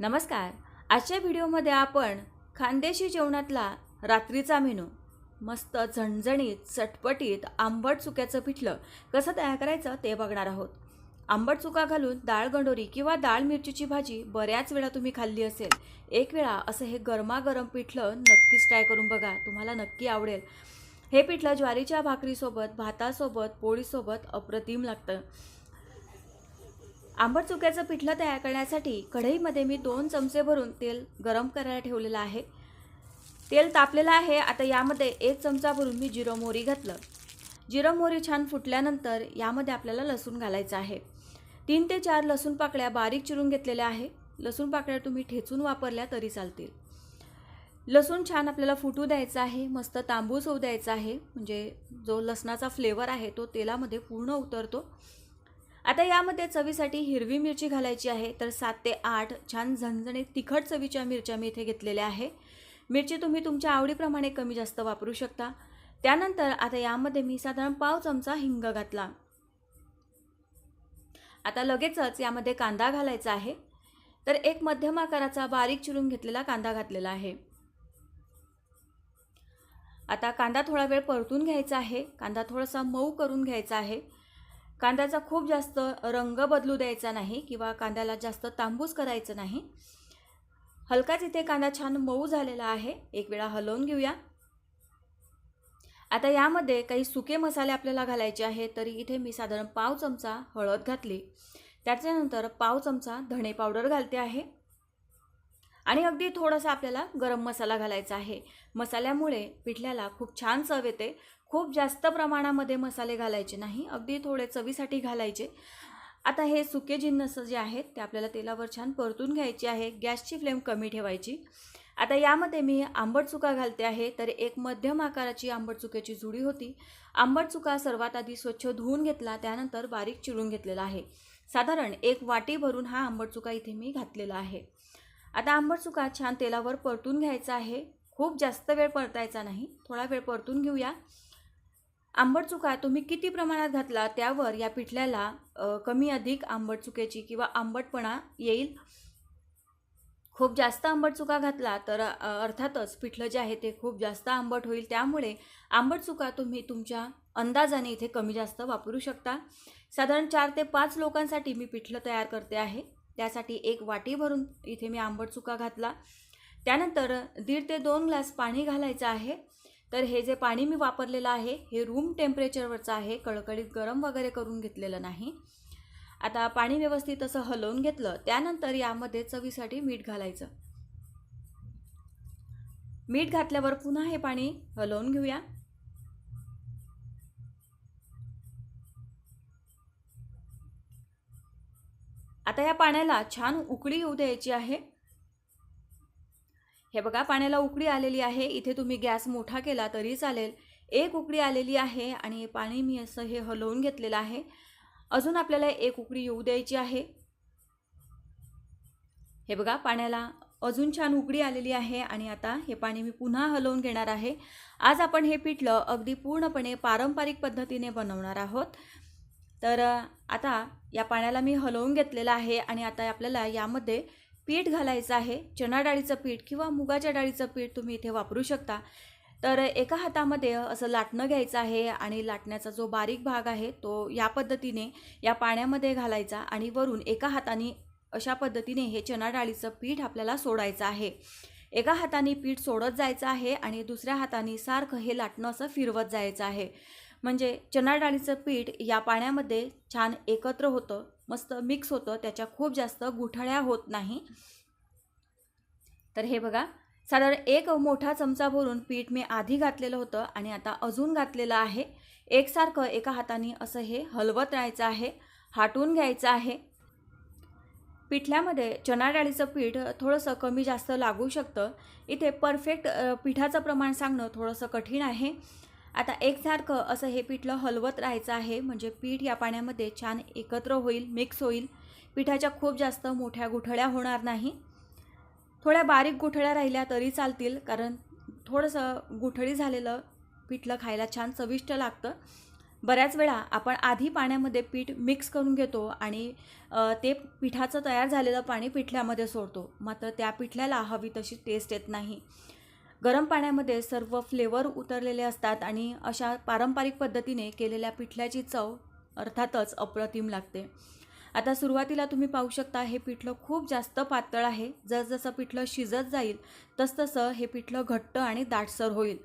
नमस्कार. आजच्या व्हिडिओमध्ये आपण खानदेशी जेवणातला रात्रीचा मेनू. मस्त झणझणीत चटपटीत आंबट चुक्याचं पिठलं कसं तयार करायचं ते बघणार आहोत. आंबट चुका घालून डाळ गंडोरी किंवा डाळ मिरचीची भाजी बऱ्याच वेळा तुम्ही खाल्ली असेल. एक वेळा असं हे गरमागरम पिठलं नक्कीच ट्राय करून बघा. तुम्हाला नक्की आवडेल. हे पिठलं ज्वारीच्या भाकरीसोबत भातासोबत पोळीसोबत अप्रतिम लागतं. आंबट चुक्याचं पिठलं तयार करण्यासाठी कढईमध्ये मी दोन चमचे भरून तेल गरम करायला ठेवलेलं आहे. तेल तापलेलं आहे. आता यामध्ये एक चमचा भरून मी जिरं मोहरी घातलं. जिरं मोहरी छान फुटल्यानंतर यामध्ये आपल्याला लसूण घालायचं आहे. तीन ते चार लसूण पाकळ्या बारीक चिरून घेतलेल्या आहे. लसूण पाकळ्या तुम्ही ठेचून वापरल्या तरी चालतील. लसूण छान आपल्याला फुटू द्यायचा आहे. मस्त तांबूस होऊ द्यायचा आहे. म्हणजे जो लसणाचा फ्लेवर आहे तो तेलामध्ये पूर्ण उतरतो. आता यामध्ये चवीसाठी हिरवी मिरची घालायची आहे तर सात ते आठ छान झणझणीत तिखट चवीच्या मिरच्या मी इथे घेतलेल्या आहे. मिरची तुम्ही तुमच्या आवडीप्रमाणे कमी जास्त वापरू शकता. त्यानंतर आता यामध्ये मी साधारण पाव चमचा हिंग घातला. आता लगेचच यामध्ये कांदा घालायचा आहे. तर एक मध्यम आकाराचा बारीक चिरून घेतलेला कांदा घातलेला आहे. आता कांदा थोडा वेळ परतून घ्यायचा आहे. कांदा थोडासा मऊ करून घ्यायचा आहे. कांद्याचा खूप जास्त रंग बदलू द्यायचा नाही किंवा कांद्याला जास्त तांबूस करायचं नाही. हलकाच इथे कांदा छान मऊ झालेला आहे. एक वेळा हलवून घेऊया. आता यामध्ये काही सुके मसाले आपल्याला घालायचे आहे तरी इथे मी साधारण पाव चमचा हळद घातली. त्याच्यानंतर पाव चमचा धणे पावडर घालते आहे. आणि अगदी थोडासा आपल्याला गरम मसाला घालायचा आहे. मसाल्यामुळे पिठल्याला खूप छान चव येते. खूप जास्त प्रमाणामध्ये मसाले घालायचे नाही अगदी थोडे चवीसाठी घालायचे. आता हे सुके जिन्नस जे आहेत ते आपल्याला तेलावर छान परतून घ्यायचे आहे. गॅसची फ्लेम कमी ठेवायची. आता यामध्ये मी आंबट चुका घालते आहे तर एक मध्यम आकाराची आंबट चुक्याची जुडी होती. आंबट चुका सर्वात आधी स्वच्छ धुवून घेतला त्यानंतर बारीक चिरून घेतलेला आहे. साधारण एक वाटी भरून हा आंबट चुका इथे मी घातलेला आहे. आता आंबट चुका छान तेलावर परतून घ्यायचा आहे. खूप जास्त वेळ परतायचा नाही थोडा वेळ परतून घेऊया. आंबट चुका तुम्ही किती प्रमाणात घातला त्यावर या पिठल्याला कमी अधिक आंबट चुक्याची किंवा आंबटपणा येईल? खूप जास्त आंबट चुका घातला तर अर्थातच पिठलं जे आहे ते खूप जास्त आंबट होईल. त्यामुळे आंबट चुका तुम्ही तुमच्या अंदाजाने इथे कमी जास्त वापरू शकता. साधारण चार ते पाच लोकांसाठी मी पिठलं तयार करते आहे. त्यासाठी एक वाटी भरून इथे मी आंबट चुका घातला. त्यानंतर दीड ते दोन ग्लास पाणी घालायचं आहे. तर हे जे पाणी मी वापरलेलं आहे हे रूम टेम्परेचरवरचं आहे कळकळीत गरम वगैरे करून घेतलेलं नाही. आता पाणी व्यवस्थित असं हलवून घेतलं त्यानंतर यामध्ये चवीसाठी मीठ घालायचं. मीठ घातल्यावर पुन्हा हे पाणी हलवून घेऊया. आता या पाण्याला छान उकळी येऊ द्यायची आहे. हे बघा पाण्याला उकळी आलेली आहे. इथे तुम्ही गॅस मोठा केला तरी चालेल. एक उकडी आलेली आहे आणि पाणी मी असं हे हलवून घेतलेलं आहे. अजून आपल्याला एक उकडी येऊ द्यायची आहे. हे बघा पाण्याला अजून छान उकळी आलेली आहे आणि आता हे पाणी मी पुन्हा हलवून घेणार आहे. आज आपण हे पिठलं अगदी पूर्णपणे पारंपरिक पद्धतीने बनवणार आहोत. तर आता या पाण्याला मी हलवून घेतलेलं आहे आणि आता आपल्याला यामध्ये पीठ घालायचं आहे. चणा डाळीचं पीठ किंवा मुगाच्या डाळीचं पीठ तुम्ही इथे वापरू शकता. तर एका हातामध्ये असं लाटणं घ्यायचं आहे आणि लाटण्याचा जो बारीक भाग आहे तो या पद्धतीने या पाण्यामध्ये घालायचा आणि वरून एका हाताने अशा पद्धतीने हे चणा डाळीचं पीठ आपल्याला सोडायचं आहे. एका हाताने पीठ सोडत जायचं आहे आणि दुसऱ्या हाताने सारखं हे लाटणं असं फिरवत जायचं आहे. म्हणजे चणा डाळीचं पीठ या पाण्यामध्ये छान एकत्र होतं. मस्त मिक्स होतं. त्याच्या खूप जास्त गुठळ्या होत नाही. तर हे बघा. साधारण एक मोठा चमचा भरून पीठ मी आधी घातलेलं होतं आणि आता अजून घातलेलं आहे. एकसारखं एका हाताने असं हे हलवत राहायचं आहे. हाटून घ्यायचं आहे. पिठल्यामध्ये चणा डाळीचं पीठ थोडंसं कमी जास्त लागू शकतं. इथे परफेक्ट पिठाचं प्रमाण सांगणं थोडंसं कठीण आहे. आता एकसारखं असं हे पिठलं हलवत राहायचं आहे. म्हणजे पीठ या पाण्यामध्ये छान एकत्र होईल मिक्स होईल. पिठाच्या खूप जास्त मोठ्या गुठळ्या होणार नाही. थोड्या बारीक गुठळ्या राहिल्या तरी चालतील कारण थोडंसं गुठळी झालेलं पिठलं खायला छान चविष्ट लागतं. बऱ्याच वेळा आपण आधी पाण्यामध्ये पीठ मिक्स करून घेतो आणि ते पिठाचं तयार झालेलं पाणी पिठल्यामध्ये सोडतो. मात्र त्या पिठल्याला हवी तशी टेस्ट येत नाही. गरम पाण्यामध्ये सर्व फ्लेवर उतरलेले असतात आणि अशा पारंपरिक पद्धतीने केलेल्या पिठल्याची चव अर्थातच अप्रतिम लागते. आता सुरुवातीला तुम्ही पाहू शकता हे पिठलं खूप जास्त पातळ आहे. जसजसं पिठलं शिजत जाईल तसतसं हे पिठलं घट्ट आणि दाटसर होईल.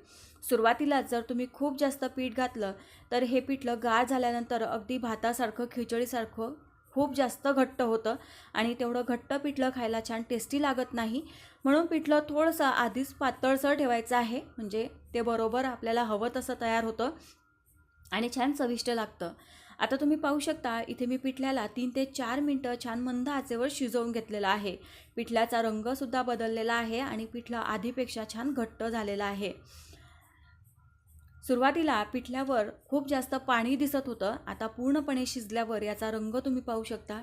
सुरुवातीला जर तुम्ही खूप जास्त पीठ घातलं तर हे पिठलं गार झाल्यानंतर अगदी भातासारखं खिचडीसारखं खूप जास्त घट्ट होतं आणि तेवढं घट्ट पिठलं खायला छान टेस्टी लागत नाही. म्हणून पिठलं थोडंसं आधीच पातळसर ठेवायचं आहे. म्हणजे ते बरोबर आपल्याला हवं तसं तयार होतं आणि छान चविष्ट लागतं. आता तुम्ही पाहू शकता इथे मी पिठल्याला तीन ते चार मिनटं छान मंद आचेवर शिजवून घेतलेला आहे. पिठल्याचा रंगसुद्धा बदललेला आहे आणि पिठलं आधीपेक्षा छान घट्ट झालेलं आहे. सुरुवातीला पिठल्यावर खूप जास्त पाणी दिसत होतं. आता पूर्णपणे शिजल्यावर याचा रंग तुम्ही पाहू शकता.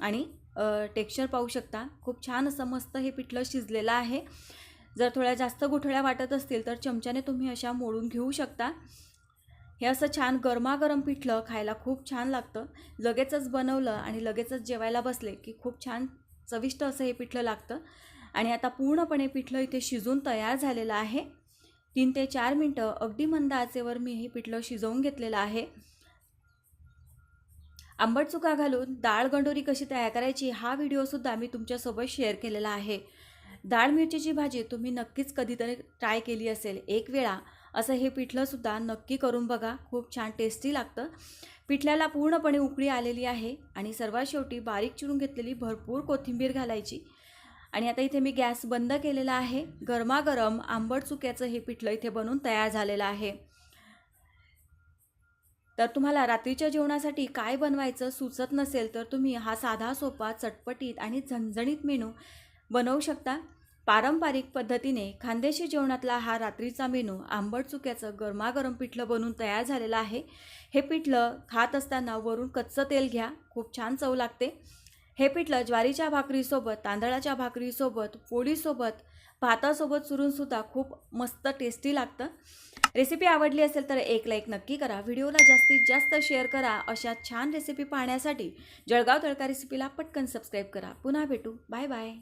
आणि टेक्स्चर पाहू शकता. खूप छान असं मस्त हे पिठलं शिजलेलं आहे. जर थोड्या जास्त गुठळ्या वाटत असतील तर चमच्याने तुम्ही अशा मोडून घेऊ शकता. हे असं छान गरमागरम पिठलं खायला खूप छान लागतं. लगेचच बनवलं आणि लगेचच जेवायला बसले की खूप छान चविष्ट असं हे पिठलं लागतं. आणि आता पूर्णपणे पिठलं इथे शिजून तयार झालेलं आहे. तीन ते चार मिनटं अगदी मंद आचेवर मी हे पिठलं शिजवून घेतलेलं आहे. आंबट चुका घालून डाळ गंडोरी कशी तयार करायची हा व्हिडिओसुद्धा मी तुमच्यासोबत शेअर केलेला आहे. डाळ मिरचीची भाजी तुम्ही नक्कीच कधीतरी ट्राय केली असेल एक वेळा. असं हे पिठलंसुद्धा नक्की करून बघा खूप छान टेस्टी लागतं. पिठल्याला पूर्णपणे उकळी आलेली आहे आणि सर्वात शेवटी बारीक चिरून घेतलेली भरपूर कोथिंबीर घालायची. आणि आता इथे मी गॅस बंद केलेला आहे. गरमागरम आंबट चुक्याचं हे पिठलं इथे बनून तयार झालेलं आहे. तर तुम्हाला रात्रीच्या जेवणासाठी काय बनवायचं सुचत नसेल तर तुम्ही हा साधा सोपा चटपटीत आणि झणझणीत मेनू बनवू शकता. पारंपरिक पद्धतीने खानदेशी जेवणातला हा रात्रीचा मेनू आंबट चुक्याचं गरमागरम पिठलं बनवून तयार झालेलं आहे. हे पिठलं खात असताना वरून कच्चं तेल घ्या. खूप छान चव लागते. हे पिठलं ज्वारीच्या भाकरीसोबत तांदळाच्या भाकरीसोबत पोळीसोबत भातासोबत चुरूनसुद्धा खूप मस्त टेस्टी लागतं. रेसिपी आवडली असेल तर एक लाईक नक्की करा. व्हिडिओला जास्तीत जास्त शेअर करा. अशा छान रेसिपी पाहण्यासाठी जळगाव तळका रेसिपीला पटकन सबस्क्राईब करा. पुन्हा भेटू. Bye bye